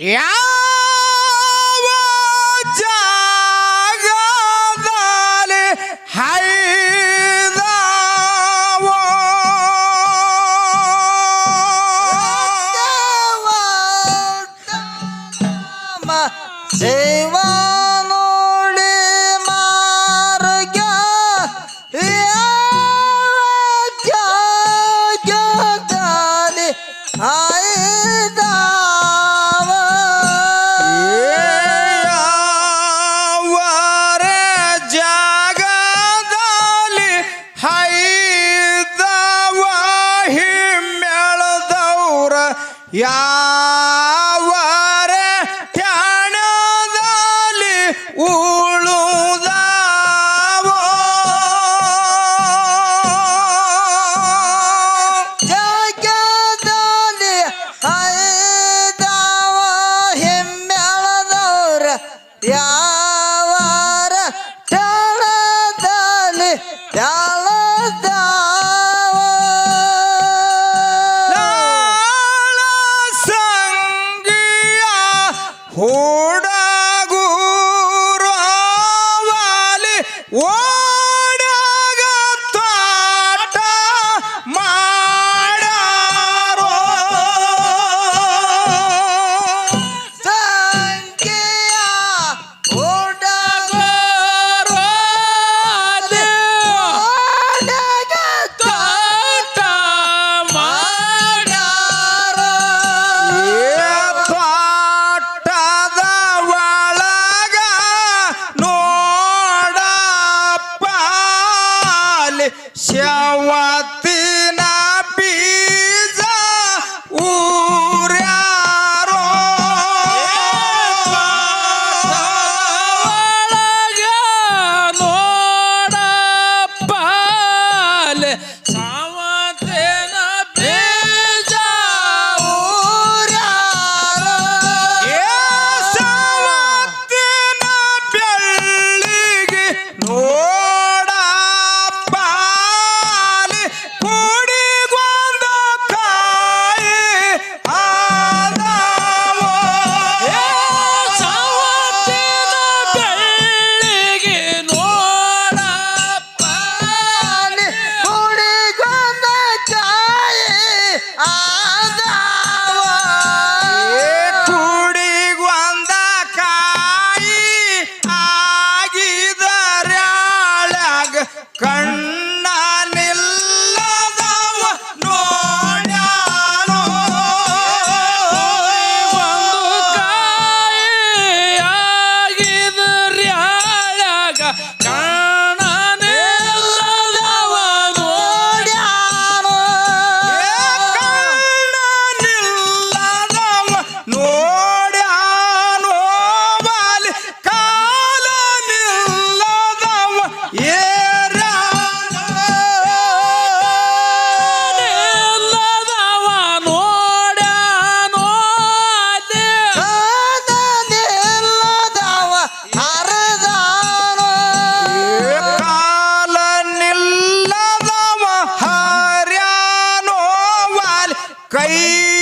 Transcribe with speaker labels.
Speaker 1: ಯಾವ ಜಾಗದಲ್ಲಿ ಹೈದವ?
Speaker 2: ಸೇವಾ ইয়া
Speaker 1: শ্যাওয়াতি Yeah.
Speaker 2: Please.